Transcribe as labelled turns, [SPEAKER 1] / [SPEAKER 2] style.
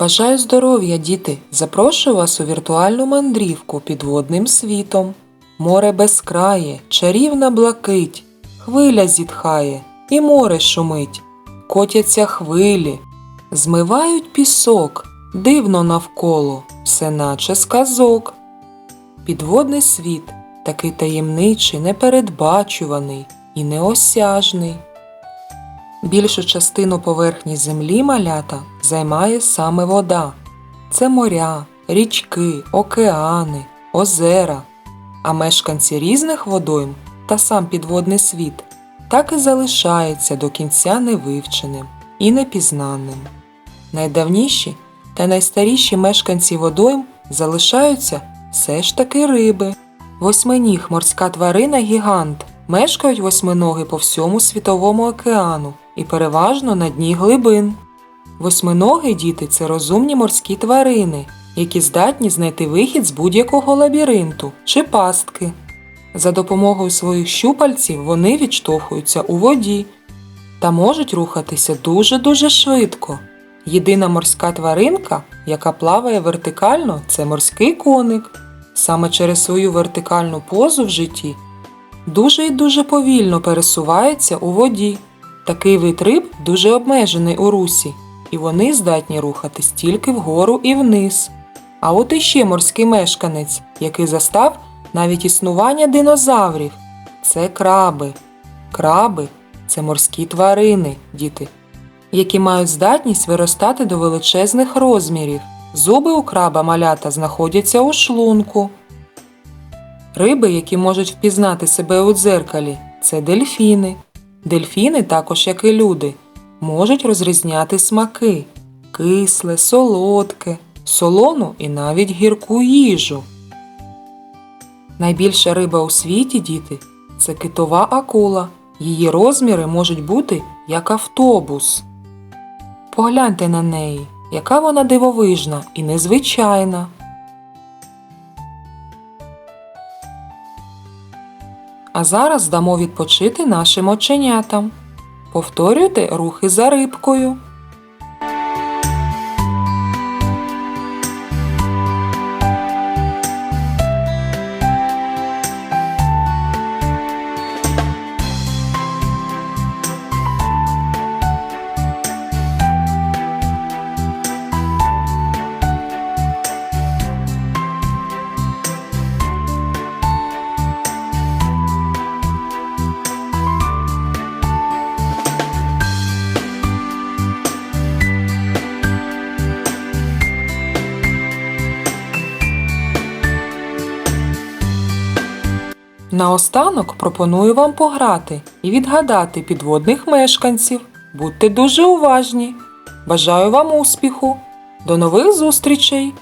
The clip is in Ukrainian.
[SPEAKER 1] Бажаю здоров'я, діти! Запрошую вас у віртуальну мандрівку підводним світом. Море безкрає, чарівна блакить, хвиля зітхає, і море шумить. Котяться хвилі, змивають пісок, дивно навколо, все наче сказок. Підводний світ такий таємничий, непередбачуваний і неосяжний. Більшу частину поверхні землі малята займає саме вода. Це моря, річки, океани, озера. А мешканці різних водойм та сам підводний світ так і залишається до кінця невивченим і непізнаним. Найдавніші та найстаріші мешканці водойм залишаються все ж таки риби. Восьминіг морська тварина гігант. Мешкають восьминоги по всьому світовому океану і переважно на дні глибин. Восьминоги діти це розумні морські тварини, які здатні знайти вихід з будь-якого лабіринту чи пастки. За допомогою своїх щупальців вони відштовхуються у воді та можуть рухатися дуже-дуже швидко. Єдина морська тваринка, яка плаває вертикально, це морський коник. Саме через свою вертикальну позу в житті дуже і дуже повільно пересувається у воді. Такий вид риб дуже обмежений у русі, і вони здатні рухатись тільки вгору і вниз. А от іще морський мешканець, який застав навіть існування динозаврів. Це краби. Краби це морські тварини, діти, які мають здатність виростати до величезних розмірів. Зуби у краба малята знаходяться у шлунку. Риби, які можуть впізнати себе у дзеркалі, це дельфіни. Дельфіни, також як і люди, можуть розрізняти смаки кисле, солодке, солону і навіть гірку їжу. Найбільша риба у світі, діти, це китова акула. Її розміри можуть бути як автобус. Погляньте на неї, яка вона дивовижна і незвичайна. А зараз дамо відпочити нашим оченятам. Повторюйте рухи за рибкою. Наостанок пропоную вам пограти і відгадати підводних мешканців. Будьте дуже уважні. Бажаю вам успіху. До нових зустрічей!